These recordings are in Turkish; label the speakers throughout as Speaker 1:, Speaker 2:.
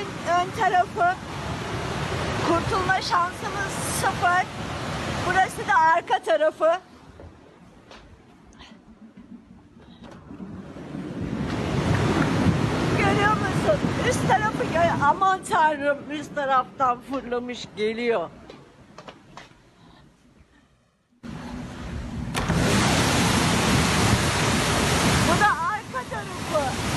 Speaker 1: evin ön tarafı. Kurtulma şansımız sıfır. Burası da arka tarafı. Görüyor musun? Üst tarafı. Aman tanrım üst taraftan fırlamış geliyor. Bu da arka tarafı.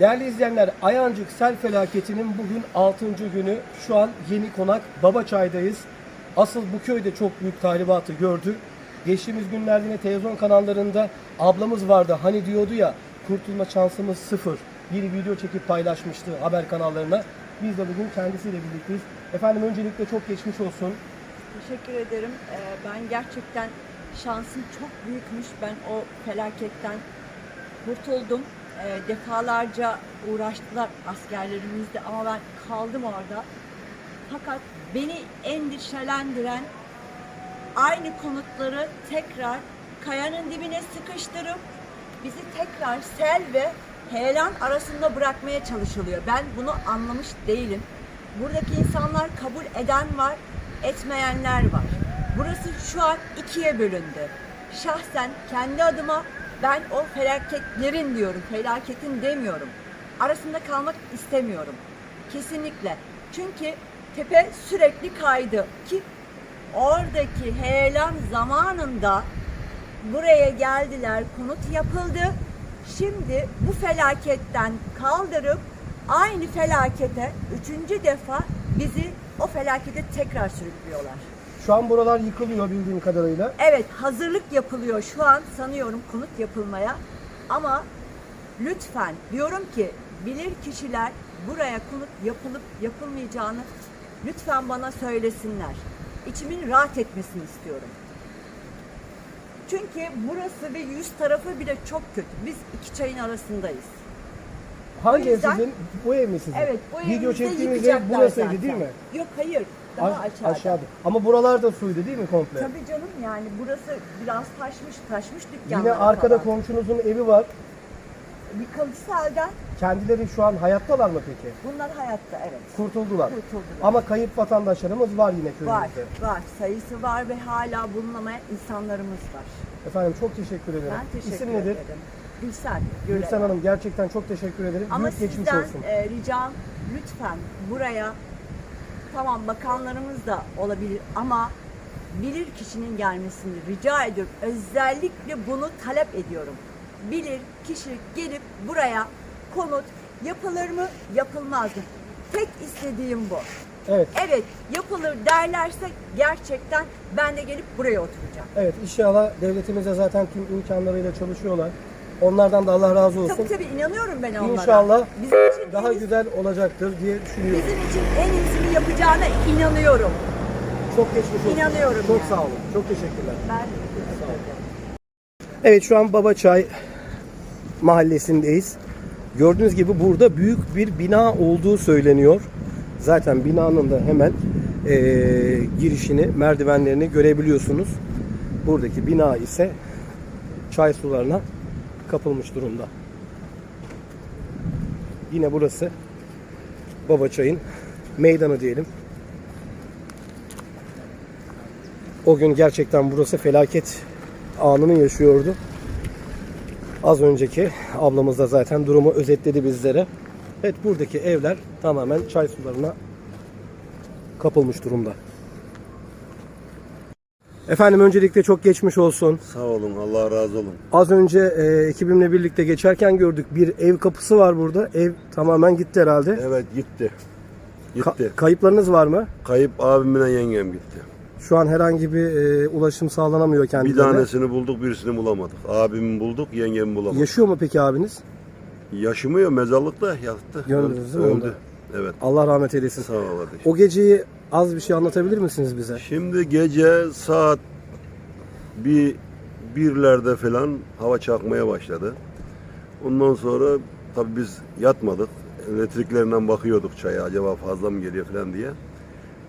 Speaker 2: Değerli izleyenler, Ayancık sel felaketinin bugün 6. günü. Şu an Yeni Konak Babaçay'dayız. Asıl bu köyde çok büyük tahribatı gördü. Geçtiğimiz günlerde yine televizyon kanallarında ablamız vardı. Hani diyordu ya kurtulma şansımız sıfır. Bir video çekip paylaşmıştı haber kanallarına. Biz de bugün kendisiyle birlikteyiz. Efendim öncelikle çok geçmiş olsun.
Speaker 1: Teşekkür ederim. Ee, ben gerçekten şansım çok büyükmüş. Ben o felaketten kurtuldum. Ee, defalarca uğraştılar askerlerimiz de ama ben kaldım orada. Fakat beni endişelendiren aynı konutları tekrar kayanın dibine sıkıştırıp bizi tekrar sel ve heyelan arasında bırakmaya çalışılıyor. Ben bunu anlamış değilim. Buradaki insanlar kabul eden var, etmeyenler var. Burası şu an ikiye bölündü. Şahsen kendi adıma ben o felaketlerin diyorum, felaketin demiyorum. Arasında kalmak istemiyorum. Kesinlikle. Çünkü tepe sürekli kaydı ki oradaki heyelan zamanında buraya geldiler, konut yapıldı. Şimdi bu felaketten kaldırıp aynı felakete üçüncü defa bizi o felakete tekrar sürüklüyorlar.
Speaker 2: Şu an buralar yıkılıyor bildiğim kadarıyla.
Speaker 1: Evet hazırlık yapılıyor şu an sanıyorum konut yapılmaya ama lütfen diyorum ki bilir kişiler buraya konut yapılıp yapılmayacağını lütfen bana söylesinler. İçimin rahat etmesini istiyorum. Çünkü burası ve yüz tarafı bile çok kötü. Biz iki çayın arasındayız.
Speaker 2: Hangi
Speaker 1: O yüzden-
Speaker 2: ev sizin? Bu ev mi sizin?
Speaker 1: Evet bu
Speaker 2: Video
Speaker 1: evimizde
Speaker 2: çektiğimiz ev
Speaker 1: yıkacaklar
Speaker 2: burasıydı
Speaker 1: zaten.
Speaker 2: değil mi?
Speaker 1: Yok hayır daha
Speaker 2: Aş-
Speaker 1: aşağıda.
Speaker 2: aşağıda. Ama buralarda suydu değil mi komple?
Speaker 1: Tabii canım yani burası biraz taşmış taşmış dükkanlar
Speaker 2: Yine arkada
Speaker 1: falan.
Speaker 2: komşunuzun evi var.
Speaker 1: Yıkılısı halden
Speaker 2: Kendileri şu an hayattalar mı peki?
Speaker 1: bunlar hayatta evet.
Speaker 2: Kurtuldular.
Speaker 1: Kurtuldular.
Speaker 2: Ama kayıp vatandaşlarımız var yine
Speaker 1: Var,
Speaker 2: köyümüzde.
Speaker 1: var. Sayısı var ve hala bulunamayan insanlarımız var.
Speaker 2: Efendim çok teşekkür ederim.
Speaker 1: Ben teşekkür
Speaker 2: İsim nedir?
Speaker 1: Gülsen. Güler.
Speaker 2: Gülsen Hanım gerçekten çok teşekkür ederim.
Speaker 1: Ama
Speaker 2: Büyük geçmiş
Speaker 1: sizden
Speaker 2: olsun.
Speaker 1: e, ricam lütfen buraya tamam bakanlarımız da olabilir ama bilir kişinin gelmesini rica ediyorum. Özellikle bunu talep ediyorum. Bilir kişi gelip buraya konut yapılır mı yapılmaz mı? Tek istediğim bu.
Speaker 2: Evet.
Speaker 1: Evet yapılır derlerse gerçekten ben de gelip buraya oturacağım.
Speaker 2: Evet inşallah devletimize zaten tüm imkanlarıyla çalışıyorlar. Onlardan da Allah razı olsun.
Speaker 1: Tabii tabii inanıyorum ben onlara.
Speaker 2: İnşallah
Speaker 1: bizim için,
Speaker 2: Daha
Speaker 1: en,
Speaker 2: güzel olacaktır diye düşünüyorum.
Speaker 1: bizim için en iyisini yapacağına inanıyorum.
Speaker 2: Çok geçmiş olsun.
Speaker 1: İnanıyorum
Speaker 2: Çok
Speaker 1: yani.
Speaker 2: sağ olun. Çok teşekkürler.
Speaker 1: Ben
Speaker 2: Evet şu an Babaçay mahallesindeyiz. Gördüğünüz gibi burada büyük bir bina olduğu söyleniyor. Zaten binanın da hemen eee, girişini, merdivenlerini görebiliyorsunuz. Buradaki bina ise çay sularına kapılmış durumda. Yine burası Babaçay'ın meydanı diyelim. O gün gerçekten burası felaket anını yaşıyordu. Az önceki ablamız da zaten durumu özetledi bizlere. Evet buradaki evler tamamen çay sularına kapılmış durumda. Efendim öncelikle çok geçmiş olsun.
Speaker 3: Sağ olun, Allah razı olun.
Speaker 2: Az önce e, ekibimle birlikte geçerken gördük bir ev kapısı var burada. Ev tamamen gitti herhalde.
Speaker 3: Evet gitti.
Speaker 2: Ka-
Speaker 3: Gitti.
Speaker 2: kayıplarınız var mı?
Speaker 3: Kayıp abimle yengem gitti.
Speaker 2: Şu an herhangi bir e, ulaşım sağlanamıyor
Speaker 3: Bir
Speaker 2: kendilerine.
Speaker 3: tanesini bulduk, birisini bulamadık. Abimi bulduk, yengemi bulamadık.
Speaker 2: Yaşıyor mu peki abiniz?
Speaker 3: Yaşımıyor, mezarlıkta yattı.
Speaker 2: Gördünüz değil mi?
Speaker 3: Öldü. Evet.
Speaker 2: Allah rahmet eylesin.
Speaker 3: Sağ ol kardeşim.
Speaker 2: O geceyi az bir şey anlatabilir misiniz bize?
Speaker 3: Şimdi gece saat bir birlerde falan hava çakmaya başladı. Ondan sonra tabii biz yatmadık. Elektriklerinden bakıyorduk çaya acaba fazla mı geliyor falan diye.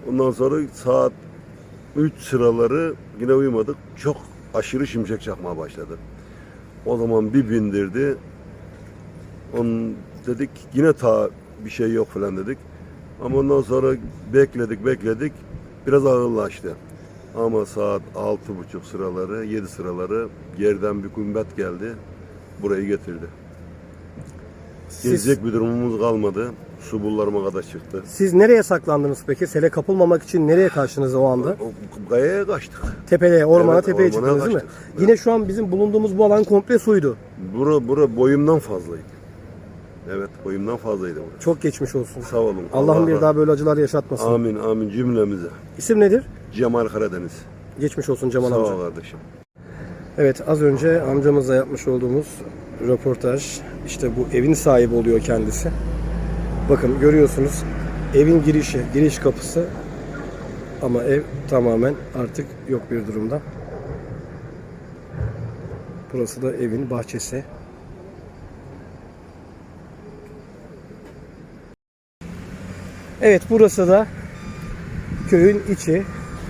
Speaker 3: Ondan sonra saat 3 sıraları yine uyumadık. Çok aşırı şimşek çakmaya başladı. O zaman bir bindirdi. On dedik yine ta bir şey yok falan dedik. Ama ondan sonra bekledik bekledik biraz ağırlaştı. Ama saat altı buçuk sıraları, yedi sıraları yerden bir kumbet geldi. Burayı getirdi.
Speaker 2: Siz,
Speaker 3: Gezecek bir durumumuz kalmadı. Su bullarıma kadar çıktı.
Speaker 2: siz nereye saklandınız peki? Sele kapılmamak için nereye kaçtınız o anda?
Speaker 3: O kayaya kaçtık.
Speaker 2: Tepeye, ormana
Speaker 3: Evet,
Speaker 2: tepeye
Speaker 3: ormana
Speaker 2: çıktınız değil mi?
Speaker 3: kaçtık. Evet.
Speaker 2: Yine şu an bizim bulunduğumuz bu alan komple suydu.
Speaker 3: Bura, bura boyumdan fazlaydı. Evet boyumdan fazlaydı burası.
Speaker 2: Çok geçmiş olsun.
Speaker 3: Sağ olun.
Speaker 2: Allah'ım
Speaker 3: Allah
Speaker 2: bir daha böyle acılar yaşatmasın.
Speaker 3: Amin amin cümlemize.
Speaker 2: İsim nedir?
Speaker 3: Cemal Karadeniz.
Speaker 2: Geçmiş olsun Cemal
Speaker 3: Sağ
Speaker 2: amca.
Speaker 3: ol kardeşim.
Speaker 2: Evet az önce amcamızla yapmış olduğumuz röportaj işte bu evin sahibi oluyor kendisi. Bakın görüyorsunuz evin girişi, giriş kapısı ama ev tamamen artık yok bir durumda. Burası da evin bahçesi. Evet burası da köyün içi.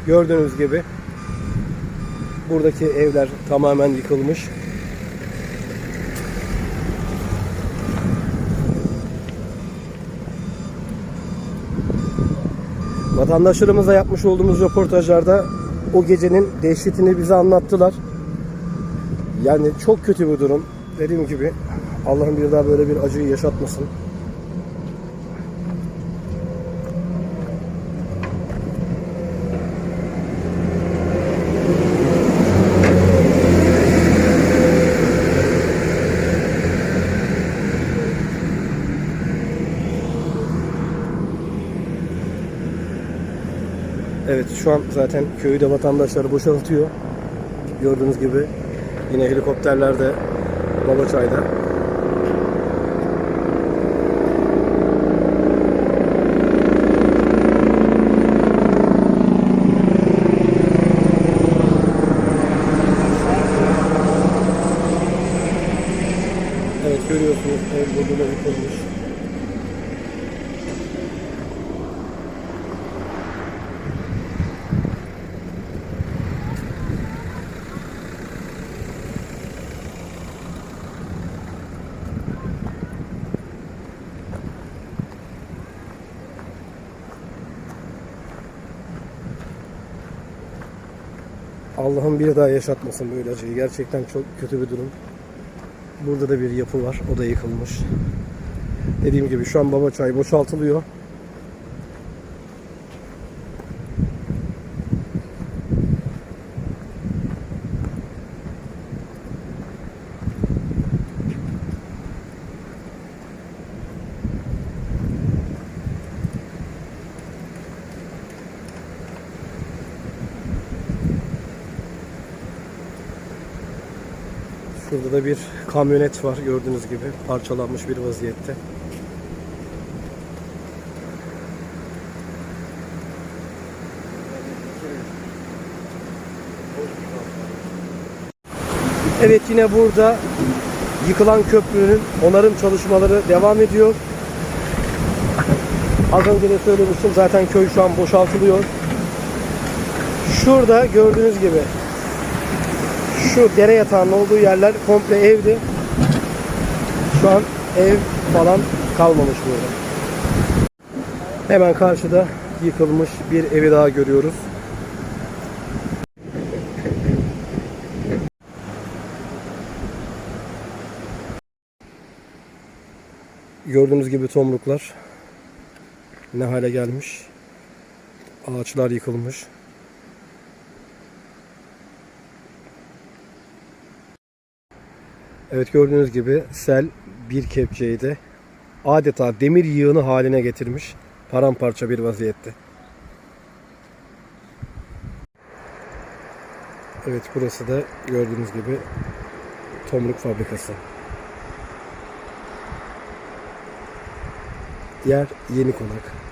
Speaker 2: Gördüğünüz gibi Buradaki evler tamamen yıkılmış. Vatandaşlarımızla yapmış olduğumuz röportajlarda o gecenin dehşetini bize anlattılar. Yani çok kötü bir durum. Dediğim gibi Allah'ım bir daha böyle bir acıyı yaşatmasın. Evet şu an zaten köyü de vatandaşlar boşaltıyor. Gördüğünüz gibi yine helikopterler de Babaçay'da. Evet görüyorsunuz ev burada da yıkılmış. Allah'ım bir daha yaşatmasın böyle acıyı. Gerçekten çok kötü bir durum. Burada da bir yapı var. O da yıkılmış. Dediğim gibi şu an Babaçay boşaltılıyor. Şurada da bir kamyonet var gördüğünüz gibi parçalanmış bir vaziyette. Evet yine burada yıkılan köprünün onarım çalışmaları devam ediyor. Az önce de söylemiştim zaten köy şu an boşaltılıyor. Şurada gördüğünüz gibi şu dere yatağının olduğu yerler komple evdi. Şu an ev falan kalmamış burada. Hemen karşıda yıkılmış bir evi daha görüyoruz. Gördüğünüz gibi tomruklar ne hale gelmiş. Ağaçlar yıkılmış. Evet gördüğünüz gibi sel bir kepçeyi de adeta demir yığını haline getirmiş. Paramparça bir vaziyette. Evet burası da gördüğünüz gibi tomruk fabrikası. Yer yeni konak.